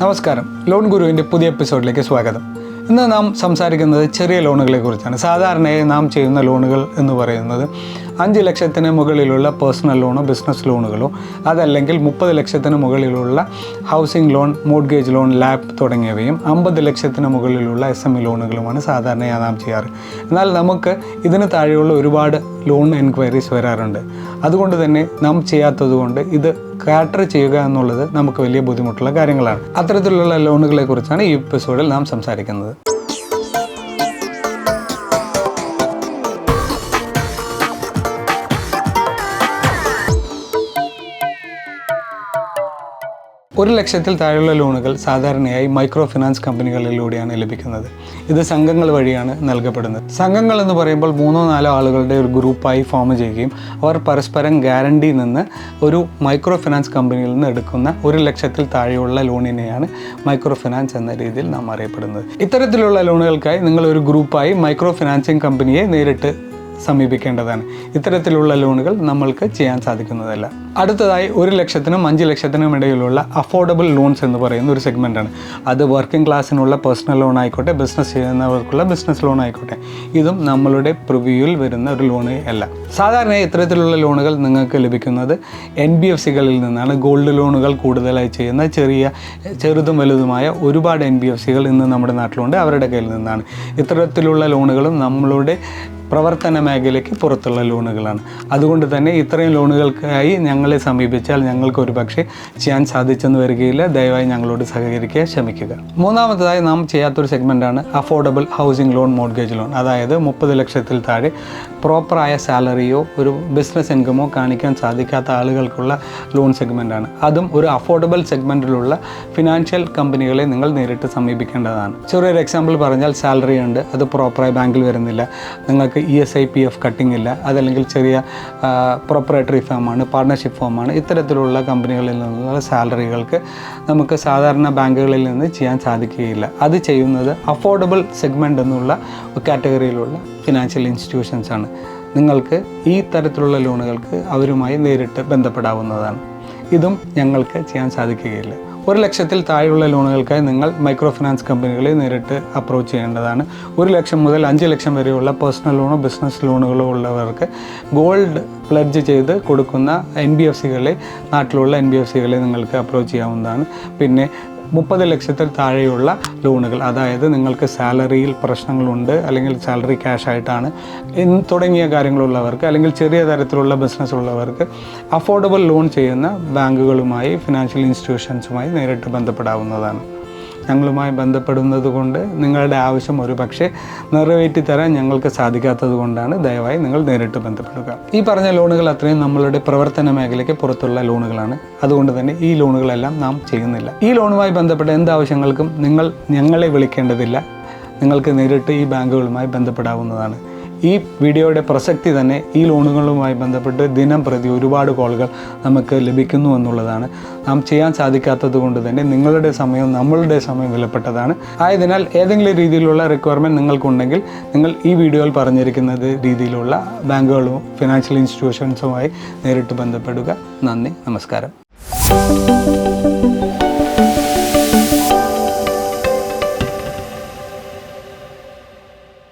നമസ്കാരം. ലോൺ ഗുരുവിന്റെ പുതിയ എപ്പിസോഡിലേക്ക് സ്വാഗതം. ഇന്ന് നാം സംസാരിക്കുന്നത് ചെറിയ ലോണുകളെ കുറിച്ചാണ് സാധാരണയായി നാം ചെയ്യുന്ന ലോണുകൾ എന്ന് പറയുന്നത് അഞ്ച് ലക്ഷത്തിന് മുകളിലുള്ള പേഴ്സണൽ ലോണോ ബിസിനസ് ലോണുകളോ അതല്ലെങ്കിൽ മുപ്പത് ലക്ഷത്തിന് മുകളിലുള്ള housing loan mortgage loan LAP തുടങ്ങിയവയും അമ്പത് ലക്ഷത്തിന് മുകളിലുള്ള എസ് എം ഇ ലോണുകളുമാണ് സാധാരണയായി നാം ചെയ്യാറ്. എന്നാൽ നമുക്ക് ഇതിന് താഴെയുള്ള ഒരുപാട് ലോൺ എൻക്വയറീസ് വരാറുണ്ട്. അതുകൊണ്ട് തന്നെ നാം ചെയ്യാത്തതുകൊണ്ട് ഇത് കാറ്റർ ചെയ്യുക എന്നുള്ളത് നമുക്ക് വലിയ ബുദ്ധിമുട്ടുള്ള കാര്യങ്ങളാണ്. അത്തരത്തിലുള്ള ലോണുകളെ കുറിച്ചാണ് ഈ എപ്പിസോഡിൽ നാം സംസാരിക്കുന്നത്. ഒരു ലക്ഷത്തിൽ താഴെയുള്ള ലോണുകൾ സാധാരണയായി മൈക്രോ ഫിനാൻസ് കമ്പനികളിലൂടെയാണ് ലഭിക്കുന്നത്. ഇത് സംഘങ്ങൾ വഴിയാണ് നൽകപ്പെടുന്നത്. സംഘങ്ങൾ എന്ന് പറയുമ്പോൾ മൂന്നോ നാലോ ആളുകളുടെ ഒരു ഗ്രൂപ്പായി ഫോം ചെയ്യുകയും അവർ പരസ്പരം ഗ്യാരണ്ടി നിന്ന് ഒരു മൈക്രോ ഫിനാൻസ് കമ്പനിയിൽ നിന്ന് എടുക്കുന്ന ഒരു ലക്ഷത്തിൽ താഴെയുള്ള ലോണിനെയാണ് മൈക്രോ ഫിനാൻസ് എന്ന രീതിയിൽ നാം അറിയപ്പെടുന്നത്. ഇത്തരത്തിലുള്ള ലോണുകൾക്കായി നിങ്ങൾ ഒരു ഗ്രൂപ്പായി മൈക്രോ ഫിനാൻസിങ് കമ്പനിയെ നേരിട്ട് സമീപിക്കേണ്ടതാണ്. ഇത്തരത്തിലുള്ള ലോണുകൾ നമ്മൾക്ക് ചെയ്യാൻ സാധിക്കുന്നതല്ല. അടുത്തതായി ഒരു ലക്ഷത്തിനും അഞ്ച് ലക്ഷത്തിനും ഇടയിലുള്ള അഫോർഡബിൾ ലോൺസ് എന്ന് പറയുന്ന ഒരു സെഗ്മെന്റാണ് അത് വർക്കിംഗ് ക്ലാസ്സിനുള്ള പേഴ്സണൽ ലോൺ ആയിക്കോട്ടെ ബിസിനസ് ചെയ്യുന്നവർക്കുള്ള ബിസിനസ് ലോൺ ആയിക്കോട്ടെ. ഇതും നമ്മളുടെ പ്രിവ്യൂവിൽ വരുന്ന ഒരു ലോൺ അല്ല. സാധാരണ ഇത്തരത്തിലുള്ള ലോണുകൾ നിങ്ങൾക്ക് ലഭിക്കുന്നത് എൻ ബി എഫ് സികളിൽ നിന്നാണ്. ഗോൾഡ് ലോണുകൾ കൂടുതലായി ചെയ്യുന്ന ചെറിയ ചെറുതും വലുതുമായ ഒരുപാട് എൻ ബി എഫ് സികൾ ഇന്ന് നമ്മുടെ നാട്ടിലുണ്ട്. അവരുടെ കയ്യിൽ നിന്നാണ്. ഇത്തരത്തിലുള്ള ലോണുകളും നമ്മളുടെ പ്രവർത്തന മേഖലയ്ക്ക് പുറത്തുള്ള ലോണുകളാണ്. അതുകൊണ്ട് തന്നെ ഇത്രയും ലോണുകൾക്കായി ഞങ്ങളെ സമീപിച്ചാൽ ഞങ്ങൾക്ക് ഒരു പക്ഷേ ചെയ്യാൻ സാധിച്ചെന്ന് വരികയില്ല. ദയവായി ഞങ്ങളോട് സഹകരിക്കുക ശ്രമിക്കുക. മൂന്നാമതായി നാം ചെയ്യാത്തൊരു സെഗ്മെന്റാണ് affordable housing loan mortgage loan. അതായത് മുപ്പത് ലക്ഷത്തിൽ താഴെ പ്രോപ്പറായ സാലറിയോ ഒരു ബിസിനസ് ഇൻകമോ കാണിക്കാൻ സാധിക്കാത്ത ആളുകൾക്കുള്ള ലോൺ സെഗ്മെന്റാണ് അതും ഒരു അഫോർഡബിൾ സെഗ്മെന്റിലുള്ള ഫിനാൻഷ്യൽ കമ്പനികളെ നിങ്ങൾ നേരിട്ട് സമീപിക്കേണ്ടതാണ്. ചെറിയൊരു എക്സാമ്പിൾ പറഞ്ഞാൽ സാലറി ഉണ്ട്. അത് പ്രോപ്പറായി ബാങ്കിൽ വരുന്നില്ല. നിങ്ങൾക്ക് E S I P F cutting ഇല്ല. അതല്ലെങ്കിൽ ചെറിയ പ്രൊപ്പറേറ്ററി ഫേമാണ് പാർട്ണർഷിപ്പ് ഫേമാണ് ഇത്തരത്തിലുള്ള കമ്പനികളിൽ നിന്നുള്ള സാലറികൾക്ക് നമുക്ക് സാധാരണ ബാങ്കുകളിൽ നിന്ന് ചെയ്യാൻ സാധിക്കുകയില്ല. അത് ചെയ്യുന്നത് അഫോർഡബിൾ സെഗ്മെന്റ് എന്നുള്ള കാറ്റഗറിയിലുള്ള ഫിനാൻഷ്യൽ ഇൻസ്റ്റിറ്റ്യൂഷൻസ് ആണ്. നിങ്ങൾക്ക് ഈ തരത്തിലുള്ള ലോണുകൾക്ക് അവരുമായി നേരിട്ട് ബന്ധപ്പെടാവുന്നതാണ്. ഇതും ഞങ്ങൾക്ക് ചെയ്യാൻ സാധിക്കുകയില്ല. ഒരു ലക്ഷത്തിൽ താഴെയുള്ള ലോണുകൾക്കായി നിങ്ങൾ മൈക്രോ ഫിനാൻസ് കമ്പനികളെ നേരിട്ട് അപ്രോച്ച് ചെയ്യേണ്ടതാണ്. ഒരു ലക്ഷം മുതൽ അഞ്ച് ലക്ഷം വരെയുള്ള പേഴ്സണൽ ലോണോ ബിസിനസ് ലോണുകളോ ഉള്ളവർക്ക് ഗോൾഡ് പ്ലഡ്ജ് ചെയ്ത് കൊടുക്കുന്ന എൻ ബി എഫ് സികളെ നാട്ടിലുള്ള എൻ ബി എഫ് സികളെ നിങ്ങൾക്ക് അപ്രോച്ച് ചെയ്യാവുന്നതാണ്. പിന്നെ മുപ്പത് ലക്ഷത്തിൽ താഴെയുള്ള ലോണുകൾ അതായത് നിങ്ങൾക്ക് സാലറിയിൽ പ്രശ്നങ്ങളുണ്ട് അല്ലെങ്കിൽ സാലറി ക്യാഷ് ആയിട്ടാണ് തുടങ്ങിയ കാര്യങ്ങളുള്ളവർക്ക് അല്ലെങ്കിൽ ചെറിയ തരത്തിലുള്ള ബിസിനസ് ഉള്ളവർക്ക് അഫോർഡബിൾ ലോൺ ചെയ്യുന്ന ബാങ്കുകളുമായി ഫിനാൻഷ്യൽ ഇൻസ്റ്റിറ്റ്യൂഷൻസുമായി നേരിട്ട് ബന്ധപ്പെടാവുന്നതാണ്. ഞങ്ങളുമായി ബന്ധപ്പെടുന്നത് കൊണ്ട് നിങ്ങളുടെ ആവശ്യം ഒരു പക്ഷേ നിറവേറ്റി തരാൻ ഞങ്ങൾക്ക് സാധിക്കാത്തത് കൊണ്ടാണ് ദയവായി നിങ്ങൾ നേരിട്ട് ബന്ധപ്പെടുക. ഈ പറഞ്ഞ ലോണുകൾ അത്രയും നമ്മളുടെ പ്രവർത്തന മേഖലയ്ക്ക് പുറത്തുള്ള ലോണുകളാണ്. അതുകൊണ്ട് തന്നെ ഈ ലോണുകളെല്ലാം നാം ചെയ്യുന്നില്ല. ഈ ലോണുമായി ബന്ധപ്പെട്ട എന്ത് ആവശ്യങ്ങൾക്കും നിങ്ങൾ ഞങ്ങളെ വിളിക്കേണ്ടതില്ല. നിങ്ങൾക്ക് നേരിട്ട് ഈ ബാങ്കുകളുമായി ബന്ധപ്പെടാവുന്നതാണ്. ഈ വീഡിയോയുടെ പ്രസക്തി തന്നെ ഈ ലോണുകളുമായി ബന്ധപ്പെട്ട് ദിനം പ്രതി ഒരുപാട് കോളുകൾ നമുക്ക് ലഭിക്കുന്നു എന്നുള്ളതാണ്. നാം ചെയ്യാൻ സാധിക്കാത്തത് കൊണ്ട് തന്നെ നിങ്ങളുടെ സമയം നമ്മളുടെ സമയം വിലപ്പെട്ടതാണ്. ആയതിനാൽ ഏതെങ്കിലും രീതിയിലുള്ള റിക്വയർമെന്റ് നിങ്ങൾക്കുണ്ടെങ്കിൽ നിങ്ങൾ ഈ വീഡിയോയിൽ പറഞ്ഞിരിക്കുന്നത് രീതിയിലുള്ള ബാങ്കുകളും ഫിനാൻഷ്യൽ ഇൻസ്റ്റിറ്റ്യൂഷൻസുമായി നേരിട്ട് ബന്ധപ്പെടുക. നന്ദി നമസ്കാരം.